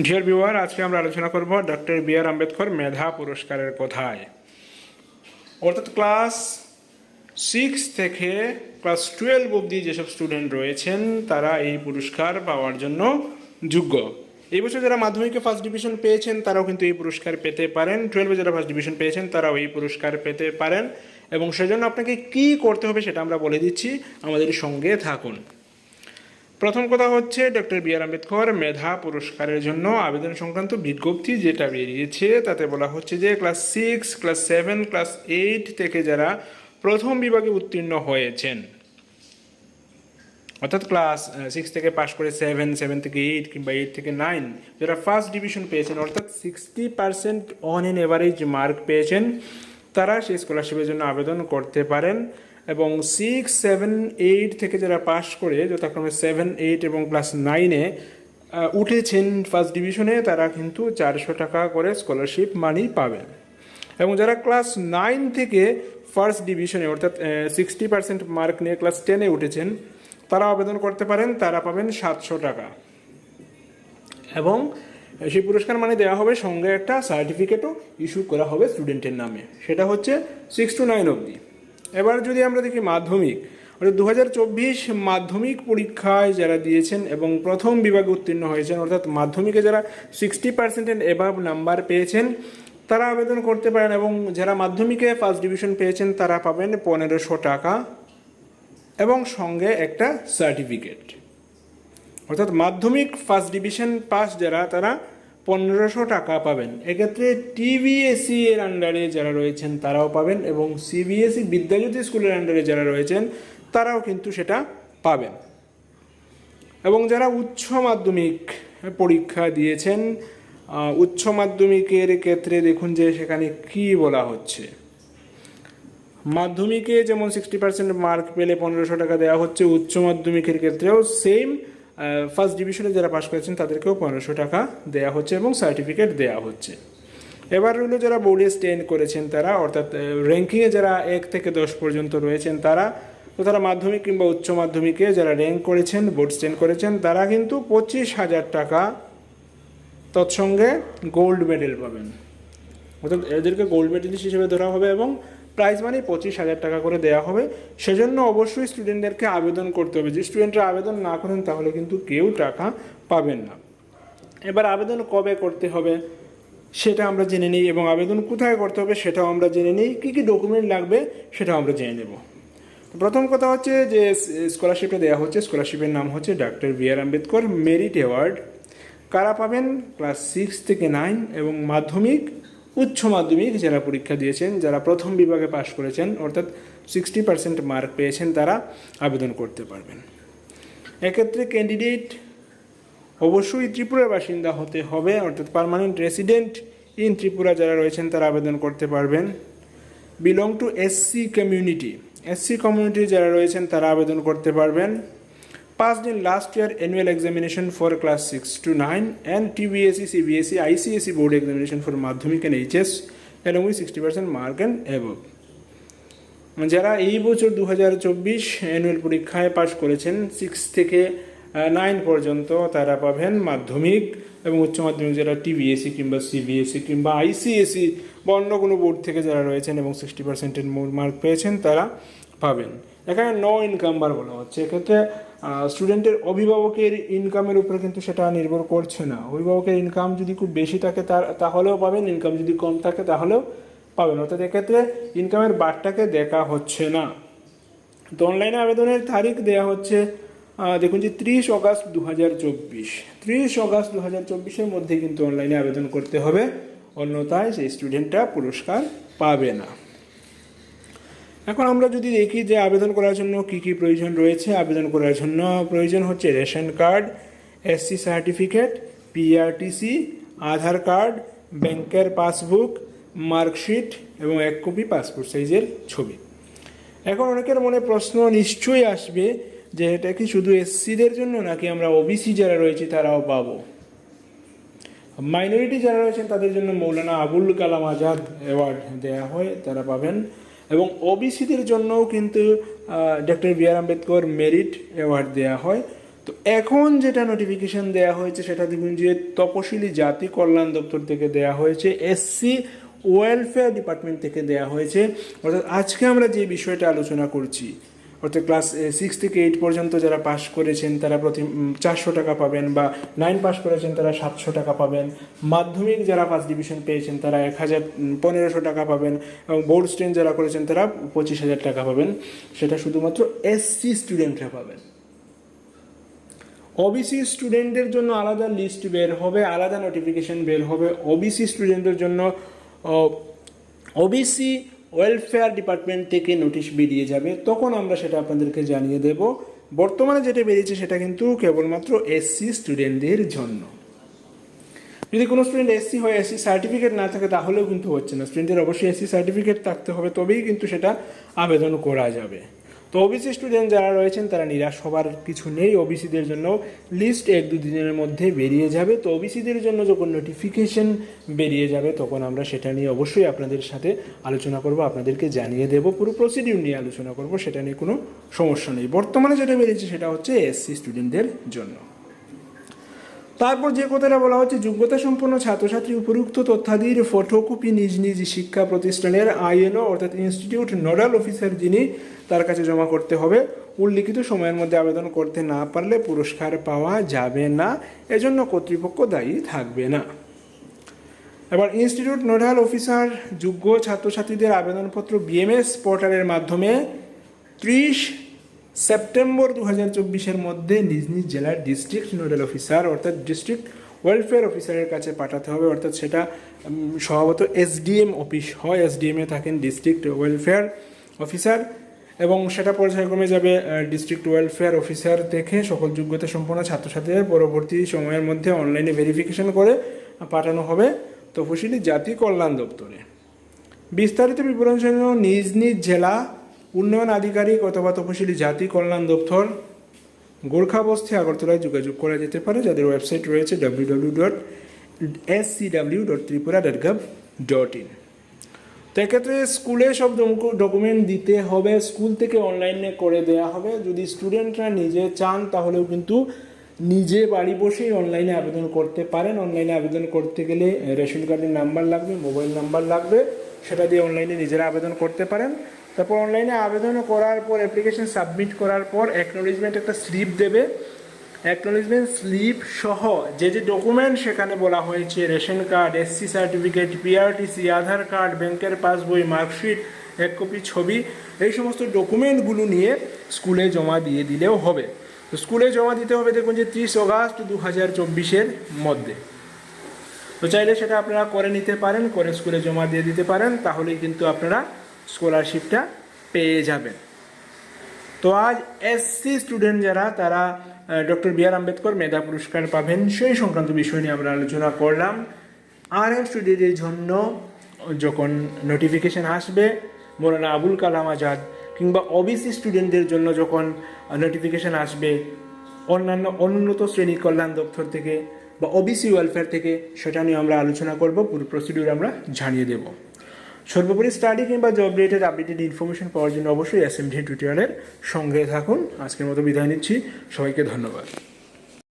Dear viewer আজকে আমরা আলোচনা করব ডক্টর বি আর আম্বেদকর মেধা পুরস্কারের কথায়। অর্থাৎ ক্লাস সিক্স থেকে ক্লাস টুয়েলভ অবধি যেসব স্টুডেন্ট রয়েছেন, তারা এই পুরস্কার পাওয়ার জন্য যোগ্য। এই বছর যারা মাধ্যমিকে ফার্স্ট ডিভিশন পেয়েছেন, তারাও কিন্তু এই পুরস্কার পেতে পারেন। টুয়েলভে যারা ফার্স্ট ডিভিশন পেয়েছেন, তারাও এই পুরস্কার পেতে পারেন। এবং সেজন্য আপনাকে কি করতে হবে সেটা আমরা বলে দিচ্ছি। আমাদের সঙ্গে থাকুন। প্রথম কথা হচ্ছে ডক্টর বি আর আম্বেদকর মেধা পুরস্কারের জন্য আবেদন সংক্রান্ত বিজ্ঞপ্তি যেটা বেরিয়েছে, তাতে বলা হচ্ছে যে class six, class seven, class eight থেকে যারা প্রথম বিভাগে উত্তীর্ণ হয়েছেন, অর্থাৎ ক্লাস সিক্স থেকে পাশ করে সেভেন সেভেন থেকে এইট কিংবা এইট থেকে নাইন যারা ফার্স্ট ডিভিশন পেয়েছেন, অর্থাৎ sixty percent on an average mark পেয়েছেন, তারা সেই স্কলারশিপের জন্য আবেদন করতে পারেন। এবং সিক্স সেভেন এইট থেকে যারা পাশ করে, যথাক্রমে সেভেন এইট এবং ক্লাস নাইনে উঠেছেন ফার্স্ট ডিভিশনে তারা কিন্তু চারশো টাকা করে স্কলারশিপ মানি পাবেন। এবং যারা ক্লাস নাইন থেকে ফার্স্ট ডিভিশনে অর্থাৎ সিক্সটি পার্সেন্ট মার্ক নিয়ে ক্লাস টেনে উঠেছেন, তারা আবেদন করতে পারেন, তারা পাবেন সাতশো টাকা। এবং সেই পুরস্কার মানে দেওয়া হবে সঙ্গে একটা সার্টিফিকেটও ইস্যু করা হবে স্টুডেন্টের নামে। সেটা হচ্ছে সিক্স টু নাইন অবধি। এবার যদি আমরা দেখি মাধ্যমিক, অর্থাৎ দু হাজার চব্বিশ মাধ্যমিক পরীক্ষায় যারা দিয়েছেন এবং প্রথম বিভাগে উত্তীর্ণ হয়েছেন, অর্থাৎ মাধ্যমিকে যারা সিক্সটি পার্সেন্ট এভাব নাম্বার পেয়েছেন, তারা আবেদন করতে পারেন এবং যারা মাধ্যমিকে ফার্স্ট ডিভিশন পেয়েছেন, তারা পাবেন পনেরোশো টাকা এবং সঙ্গে একটা সার্টিফিকেট অর্থাৎ মাধ্যমিক ফার্স্ট ডিভিশন পাস যারা, তারা পনেরোশো টাকা পাবেন। এক্ষেত্রে টিভিএসসি এর আন্ডারে যারা রয়েছেন, তারাও পাবেন এবং সিবিএসই বিদ্যাজ্যোতি স্কুলের আন্ডারে যারা রয়েছেন, তারাও কিন্তু সেটা পাবেন। এবং যারা উচ্চ মাধ্যমিক পরীক্ষা দিয়েছেন উচ্চ মাধ্যমিকের ক্ষেত্রে দেখুন যে সেখানে কি বলা হচ্ছে। মাধ্যমিকে যেমন সিক্সটি পার্সেন্ট মার্ক পেলে পনেরোশো টাকা দেওয়া হচ্ছে, উচ্চ মাধ্যমিকের ক্ষেত্রেও সেম ফার্স্ট ডিভিশনে যারা পাশ করেছেন তাদেরকেও পনেরোশো টাকা দেওয়া হচ্ছে এবং সার্টিফিকেট দেওয়া হচ্ছে। এবার রইল যারা বোর্ডে স্ট্যান্ড করেছেন তারা, অর্থাৎ র্যাঙ্কিংয়ে যারা এক থেকে দশ পর্যন্ত রয়েছেন তারা, তো তারা মাধ্যমিক কিংবা উচ্চ মাধ্যমিকে যারা র্যাঙ্ক করেছেন বোর্ড স্ট্যান্ড করেছেন, তারা কিন্তু পঁচিশ হাজার টাকা তৎসঙ্গে গোল্ড মেডেল পাবেন। অর্থাৎ এদেরকে গোল্ড মেডেলিস্ট হিসেবে ধরা হবে এবং প্রাইজ মানি পঁচিশ হাজার টাকা করে দেওয়া হবে। সেজন্য অবশ্যই স্টুডেন্টদেরকে আবেদন করতে হবে। যে স্টুডেন্টরা আবেদন না করেন, তাহলে কিন্তু কেউ টাকা পাবেন না। এবার আবেদন কবে করতে হবে, সেটা আমরা জেনে নিই এবং আবেদন কোথায় করতে হবে সেটাও আমরা জেনে নিই। কী কী ডকুমেন্ট লাগবে সেটাও আমরা জেনে নেব। প্রথম কথা হচ্ছে যে স্কলারশিপটা দেওয়া হচ্ছে। স্কলারশিপের নাম হচ্ছে doctor B R Ambedkar merit award কারা পাবেন? ক্লাস সিক্স থেকে নাইন এবং মাধ্যমিক। উচ্চ মাধ্যমিক যারা পরীক্ষা দিয়েছেন, যারা প্রথম বিভাগে পাশ করেছেন, অর্থাৎ সিক্সটি পার্সেন্ট মার্ক পেয়েছেন, তারা আবেদন করতে পারবেন। এক্ষেত্রে ক্যান্ডিডেট অবশ্যই ত্রিপুরার বাসিন্দা হতে হবে, অর্থাৎ পার্মানেন্ট রেসিডেন্ট ইন ত্রিপুরা যারা রয়েছেন, তারা আবেদন করতে পারবেন। Belong to SC community SC community যারা রয়েছেন, তারা আবেদন করতে পারবেন। Passed in last year annual examination for class 6 to 9 and TBSE, CBSE, ICSE E board examination for Madhyamik and HS along with 60% mark and above. যারা এই বছর দু হাজার চব্বিশ অ্যানুয়াল পরীক্ষায় পাশ করেছেন সিক্স থেকে নাইন পর্যন্ত তারা পাবেন মাধ্যমিক এবং উচ্চ মাধ্যমিক যারা টিবিএসসি কিংবা সিবিএসই কিংবা আইসিএসই বা অন্য কোনো বোর্ড থেকে যারা রয়েছেন এবং সিক্সটি পার্সেন্টের মার্ক পেয়েছেন তারা পাবেন। এখানে নো ইনকাম বার বলা হচ্ছে। এক্ষেত্রে স্টুডেন্টের অভিভাবকের ইনকামের উপরে কিন্তু সেটা নির্ভর করছে না। অভিভাবকের ইনকাম যদি খুব বেশি থাকে, তার, তাহলেও পাবেন। ইনকাম যদি কম থাকে, তাহলেও পাবেন। অর্থাৎ এক্ষেত্রে ইনকামের বারটাকে দেখা হচ্ছে না। তো অনলাইনে আবেদনের তারিখ দেওয়া হচ্ছে দেখুন যে ত্রিশ অগাস্ট দু হাজার চব্বিশ। ত্রিশ অগাস্ট দু হাজার চব্বিশের মধ্যে কিন্তু অনলাইনে আবেদন করতে হবে। অন্যথায় সেই স্টুডেন্টটা পুরস্কার পাবে না। এখন আমরা যদি দেখি যে আবেদন করার জন্য কি কি প্রয়োজন রয়েছে, আবেদন করার জন্য প্রয়োজন হচ্ছে ration card SC certificate PRTC Aadhaar card, ব্যাংকের পাসবুক, মার্কশিট এবং এক কপি পাসপোর্ট সাইজের ছবি। এখন অনেকের মনে প্রশ্ন নিশ্চয়ই আসবে যে এটা কি শুধু এসসিদের জন্য নাকি আমরা ওবিসি যারা রয়েছে তারাও পাবো? মাইনরিটি যারা রয়েছেন তাদের জন্য মৌলানা আবুল কালাম আজাদ অ্যাওয়ার্ড দেওয়া হয়, তারা পাবেন। এবং ওবিসিদের জন্যও কিন্তু doctor B R Ambedkar merit award দেওয়া হয়। তো এখন যেটা নোটিফিকেশন দেওয়া হয়েছে সেটা দেখুন যে তপশিলি জাতি কল্যাণ দপ্তর থেকে দেওয়া হয়েছে এসসি ওয়েলফেয়ার ডিপার্টমেন্ট থেকে দেওয়া হয়েছে। অর্থাৎ আজকে আমরা যে বিষয়টা আলোচনা করছি অর্থাৎ ক্লাস সিক্স থেকে এইট পর্যন্ত যারা পাশ করেছেন, তারা প্রতি চারশো টাকা পাবেন বা নাইন পাস করেছেন, তারা সাতশো টাকা পাবেন। মাধ্যমিক যারা ফার্স্ট ডিভিশন পেয়েছেন, তারা এক হাজার পনেরোশো টাকা পাবেন এবং বোর্ড স্ট্রেন যারা করেছেন, তারা পঁচিশ হাজার টাকা পাবেন। সেটা শুধুমাত্র এসসি স্টুডেন্টরা পাবেন। ওবিসি স্টুডেন্টদের জন্য আলাদা লিস্ট বের হবে, আলাদা নোটিফিকেশন বের হবে। ওবিসি স্টুডেন্টদের জন্য ওবিসি ওয়েলফেয়ার ডিপার্টমেন্ট থেকে নোটিশ বেরিয়ে যাবে, তখন আমরা সেটা আপনাদেরকে জানিয়ে দেব। বর্তমানে যেটা বেরিয়েছে সেটা কিন্তু কেবলমাত্র এসসি স্টুডেন্টদের জন্য। যদি কোনো স্টুডেন্ট এসসি হয় এসসি সার্টিফিকেট না থাকে, তাহলেও কিন্তু হচ্ছে না। স্টুডেন্টের অবশ্যই এসসি সার্টিফিকেট থাকতে হবে, তবেই কিন্তু সেটা আবেদন করা যাবে। তো ওবিসি স্টুডেন্ট যারা রয়েছেন, তারা নিরাশ হবার কিছু নেই। ওবিসিদের জন্য লিস্ট এক দু দিনের মধ্যে বেরিয়ে যাবে। তো ওবিসিদের জন্য যখন নোটিফিকেশন বেরিয়ে যাবে, তখন আমরা সেটা নিয়ে অবশ্যই আপনাদের সাথে আলোচনা করব। আপনাদেরকে জানিয়ে দেব, পুরো প্রসিডিউর নিয়ে আলোচনা করব, সেটা নিয়ে কোনো সমস্যা নেই। বর্তমানে যেটা বেরিয়েছে, সেটা হচ্ছে এসসি স্টুডেন্টদের জন্য। তারপর যে কথাটা বলা হচ্ছে, যোগ্যতা সম্পন্ন ছাত্রছাত্রী উপরুক্ত তথ্যাদির ফটোকপি নিজ নিজ শিক্ষা প্রতিষ্ঠানের আইএনও অর্থাৎ ইনস্টিটিউট নোডাল অফিসার যিনি, তার কাছে জমা করতে হবে। উল্লিখিত সময়ের মধ্যে আবেদন করতে না পারলে পুরস্কার পাওয়া যাবে না। এজন্য কর্তৃপক্ষ দায়ী থাকবে না। এবার ইনস্টিটিউট নোডাল অফিসার, যোগ্য ছাত্রছাত্রীদের আবেদনপত্র বিএমএস পোর্টালের মাধ্যমে ত্রিশ সেপ্টেম্বর দু হাজার চব্বিশের মধ্যে নিজ নিজ জেলার ডিস্ট্রিক্ট নোডাল অফিসার অর্থাৎ ডিস্ট্রিক্ট ওয়েলফেয়ার অফিসারের কাছে পাঠাতে হবে। অর্থাৎ সেটা স্বভাবত এসডিএম অফিস হয়। এসডিএমে থাকেন ডিস্ট্রিক্ট ওয়েলফেয়ার অফিসার এবং সেটা পর্যায়ক্রমে যাবে ডিস্ট্রিক্ট ওয়েলফেয়ার অফিসার দেখে সকল যোগ্যতা সম্পন্ন ছাত্রছাত্রীদের পরবর্তী সময়ের মধ্যে অনলাইনে ভেরিফিকেশন করে পাঠানো হবে তফসিলি জাতি কল্যাণ দপ্তরে। বিস্তারিত বিবরণ জন্য নিজ নিজ জেলা উন্নয়ন আধিকারিক অথবা তপশিলি জাতি কল্যাণ দপ্তর গোর্খাবস্তি আগরতলায় যোগাযোগ করা যেতে পারে, যাদের ওয়েবসাইট রয়েছে W W dot S C W dot Tripura dot gov dot in তো এক্ষেত্রে স্কুলে সব ডকুমেন্ট দিতে হবে, স্কুল থেকে অনলাইনে করে দেওয়া হবে। যদি স্টুডেন্টরা নিজে চান, তাহলেও কিন্তু নিজে বাড়ি বসেই অনলাইনে আবেদন করতে পারেন। অনলাইনে আবেদন করতে গেলে রেশন কার্ডের নাম্বার লাগবে, মোবাইল নাম্বার লাগবে, সেটা দিয়ে অনলাইনে নিজেরা আবেদন করতে পারেন। তারপর অনলাইনে আবেদন করার পর অ্যাপ্লিকেশন সাবমিট করার পর অ্যাকনোলেজমেন্ট একটা স্লিপ দেবে। অ্যাকনোলেজমেন্ট স্লিপ সহ যে যে ডকুমেন্ট সেখানে বলা হয়েছে, ration card SC certificate PRTC Aadhaar card ব্যাংকের পাসবই মার্কশিট এক কপি ছবি, এই সমস্ত ডকুমেন্টগুলো নিয়ে স্কুলে জমা দিয়ে দিলেও হবে। তো স্কুলে জমা দিতে হবে দেখুন যে ত্রিশ অগাস্ট দু হাজার চব্বিশের মধ্যে। তো চাইলে সেটা আপনারা করে নিতে পারেন, করে স্কুলে জমা দিয়ে দিতে পারেন, তাহলেই কিন্তু আপনারা স্কলারশিপটা পেয়ে যাবেন। তো আজ এসসি স্টুডেন্ট যারা, তারা ডক্টর বি আর আম্বেদকর মেধা পুরস্কার পাবেন, সেই সংক্রান্ত বিষয় নিয়ে আমরা আলোচনা করলাম। আর এম স্টুডেন্টের জন্য যখন নোটিফিকেশন আসবে, মৌলানা আবুল কালাম আজাদ কিংবা ওবিসি স্টুডেন্টদের জন্য যখন নোটিফিকেশন আসবে, অন্যান্য অনুন্নত শ্রেণি কল্যাণ দপ্তর থেকে বা ওবিসি ওয়েলফেয়ার থেকে, সেটা নিয়ে আমরা আলোচনা করব, পুরো প্রসিডিউর আমরা জানিয়ে দেব। সর্বোপরি স্টাডি কিংবা জব রিলেটেড আপডেটেড ইনফরমেশন পাওয়ার জন্য অবশ্যই এস এম ডি টিউটোরিয়ালের সঙ্গে থাকুন। আজকের মতো বিদায় নিচ্ছি। সবাইকে ধন্যবাদ।